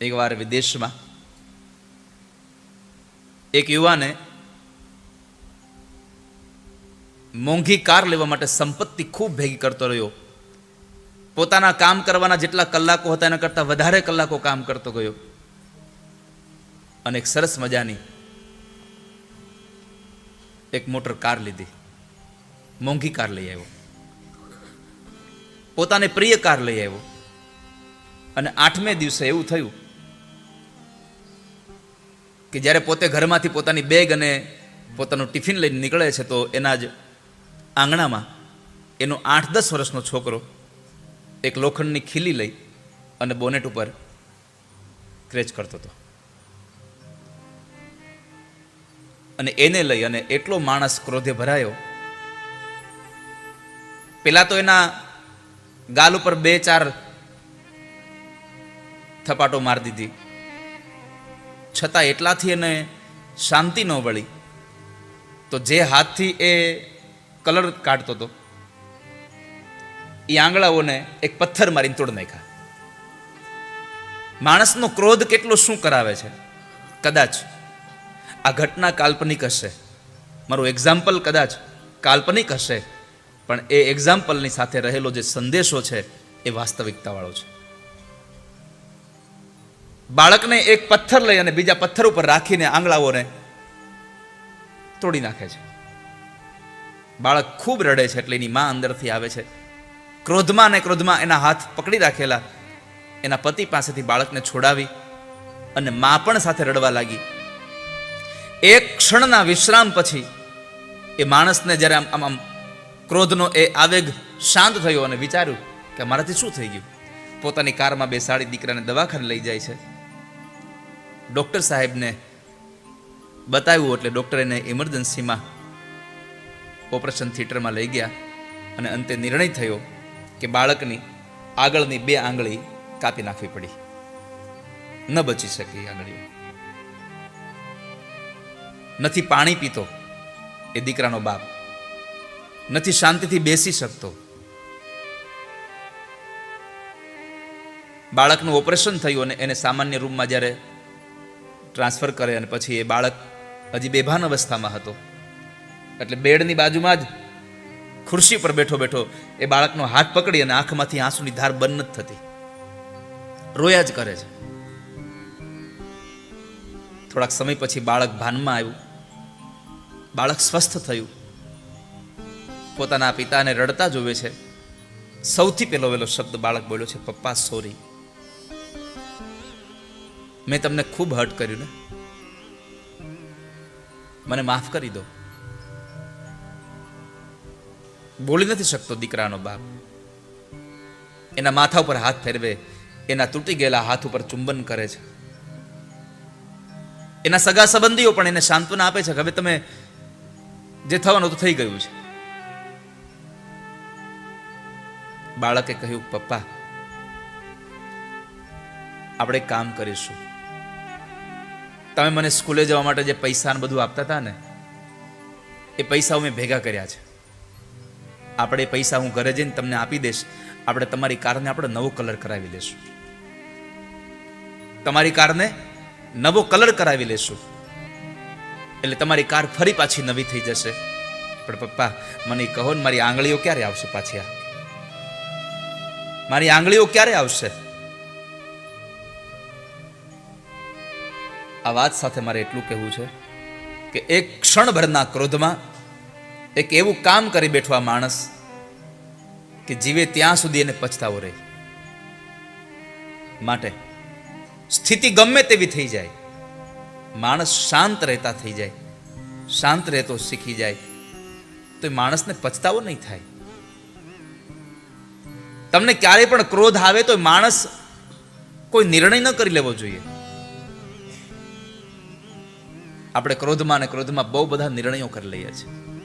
એકવાર વિદેશમાં એક યુવાને મોંઘી કાર લેવા માટે સંપત્તિ ખૂબ ભેગી કરતો રહ્યો. પોતાના કામ કરવાના જેટલા કલાકો હતા, એના કરતાં વધારે કલાકો કામ કરતો ગયો. અને એક સરસ મજાની એક મોટર કાર લીધી. મોંઘી કાર લઈ આવ્યો. પોતાને પ્રિય કાર લઈ આવ્યો. અને આઠમે દિવસે એવું થયું કે જ્યારે પોતે ઘરમાંથી પોતાની બેગ અને પોતાનું ટિફિન લઈને નીકળે છે, તો એના જ આંગણામાં એનો આઠ દસ વર્ષનો છોકરો એક લોખંડની ખીલી લઈ અને બોનેટ ઉપર ક્રેચ કરતો હતો. અને એને લઈ અને એટલો માણસ ક્રોધે ભરાયો. પેલા તો એના ગાલ ઉપર બે ચાર થપાટો મારી દીધી. છતાં એટલાથી એને શાંતિ ન વળી. તો જે હાથથી એ કલર કાઢતો હતો, એ આંગળાઓને એક પથ્થર મારીને તોડ નાખ્યા. માણસનો ક્રોધ કેટલો શું કરાવે છે? કદાચ આ ઘટના કાલ્પનિક હશે. મારું એક્ઝામ્પલ કદાચ કાલ્પનિક હશે, પણ એ એક્ઝામ્પલની સાથે રહેલો જે સંદેશો છે, એ વાસ્તવિકતાવાળો છે. બાળકને એક પથ્થર લઈ અને બીજા પથ્થર ઉપર રાખીને આંગળાઓને તોડી નાખે છે. બાળક ખૂબ રડે છે એટલે એની માં અંદરથી આવે છે. ક્રોધમાં ને ક્રોધમાં એના હાથ પકડી રાખેલા. એના પતિ પાસેથી બાળકને છોડાવી અને માં પણ સાથે રડવા લાગી. એક ક્ષણના વિશ્રામ પછી એ માણસને જ્યારે આમ આમ આમ ક્રોધનો એ આવેગ શાંત થયો અને વિચાર્યું કે મારાથી શું થઈ ગયું? પોતાની કારમાં બેસાડી દીકરાને દવાખાને લઈ જાય છે. ડૉક્ટર સાહેબને બતાવ્યું એટલે ડૉક્ટર એને ઇમરજન્સીમાં ઓપરેશન થિયેટરમાં લઈ ગયા અને અંતે નિર્ણય થયો કે બાળકની આગળની બે આંગળી કાપી નાખવી પડી. ન બચી શકી આંગળીઓ. નથી પાણી પીતો એ દીકરાનો બાપ. નથી શાંતિથી બેસી શકતો. બાળકનું ઓપરેશન થયું અને એને સામાન્ય રૂમમાં જ્યારે ટ્રાન્સફર કરે અને પછી એ બાળક હજી બેભાન અવસ્થામાં હતો. એટલે બેડની બાજુમાં જ ખુરશી પર બેઠો બેઠો એ બાળકનો હાથ પકડી અને આંખમાંથી આંસુની ધાર બંધ નથી થતી. રોયા જ કરે છે. થોડાક સમય પછી બાળક ભાનમાં આવ્યું. બાળક સ્વસ્થ થયું. પોતાના પિતાને રડતા જોવે છે. સૌથી પહેલો વહેલો શબ્દ બાળક બોલ્યો છે, પપ્પા સોરી મેં તમને ખૂબ હર્ટ કર્યું ને? મને માફ કરી દો. બોલી નથી શકતો દીકરાનો બાપ. એના માથા ઉપર હાથ ફેરવે, એના તૂટી ગયેલા હાથ ઉપર ચુંબન કરે છે. એના સગા સંબંધીઓ પણ એને સાંત્વના આપે છે કે હવે તમે જે થવાનું તો થઈ ગયું છે. બાળકે કહ્યું, પપ્પા, આપણે કામ કરીશું. તમે મને સ્કૂલે જવા માટે જે પૈસા ને બધું આપતા હતા ને, એ પૈસા મેં ભેગા કર્યા છે. આપણે એ પૈસા હું ઘરે જઈને તમને આપી દઈશ. આપણે તમારી કારને આપણે નવો કલર કરાવી લેશું તમારી કારને નવો કલર કરાવી લેશું એટલે તમારી કાર ફરી પાછી નવી થઈ જશે. પણ પપ્પા, મને કહો ને, મારી આંગળીઓ ક્યારે આવશે પાછી મારી આંગળીઓ ક્યારે આવશે? આ વાત સાથે મારે એટલું કહેવું છે કે એક ક્ષણભરના ક્રોધમાં એક એવું કામ કરી બેઠો આ માણસ કે જીવે ત્યાં સુધી એને પછતાવો રહે. માટે સ્થિતિ ગમે તેવી થઈ જાય, માણસ શાંત રહેતા થઈ જાય, શાંત રહેતો શીખી જાય તો એ માણસને પછતાવો નહીં થાય. તમને ક્યારેય પણ ક્રોધ આવે તો માણસ કોઈ નિર્ણય ન કરી લેવો જોઈએ. આપણે ક્રોધમાં અને ક્રોધમાં બહુ બધા નિર્ણયો કરી લઈએ છીએ.